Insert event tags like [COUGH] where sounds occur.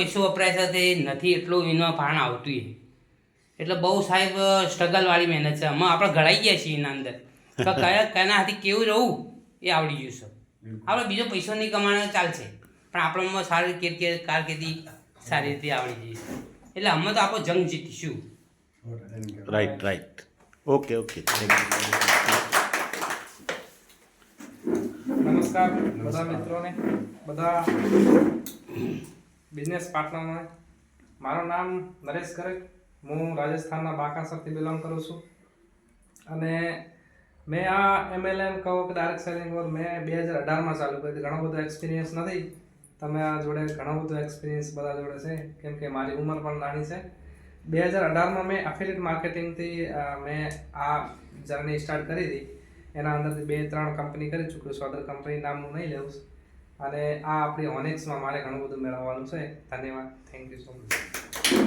પૈસો વપરાય છે તે નથી એટલું એનો ભાણ આવતું. એટલે બહુ સાહેબ સ્ટ્રગલવાળી મહેનત છે. અમે આપણે ઘડાઈ ગયા છીએ એના અંદર. તો [LAUGHS] કયા કયાના હાથી કેવું રહું એ આવડી ગયું છે. આપણે બીજો પૈસો નહીં કમાવાનો ચાલશે. પણ આપણામાં સારી રીતે કારકિર્દી સારી રીતે આવડી જઈશ એટલે અમે તો આપણો જંગ જીતીશું. રાઈટ રાઈટ ઓકે ઓકે નમસ્કાર. બધા મિત્રોને બધા બિઝનેસ પાર્ટનરને મારું નામ નરેશ કરે હું રાજસ્થાનના બાકાસરથી બિલોંગ કરું છું. અને મેં આ એમએલએમ કહો કે ડાયરેક્ટ સેલિંગ વર્ક મેં બે હજાર અઢારમાં ચાલુ કરી. ઘણો બધો એક્સપિરિયન્સ નથી. તમે આ જોડે ઘણો બધો એક્સપિરિયન્સ બધા જોડે છે. કેમ કે મારી ઉંમર પણ નાની છે. બે હજાર અઢારમાં મેં અફિલિએટ માર્કેટિંગથી મેં આ જર્ની સ્ટાર્ટ કરી હતી. એના અંદરથી બે ત્રણ કંપની કરી ચૂક્યો છું. અદર કંપની નામનું નહીં લેવું. અને આ આપણી ઓનેક્સમાં મારે ઘણું બધું મેળવવાનું છે. ધન્યવાદ. Thank you so much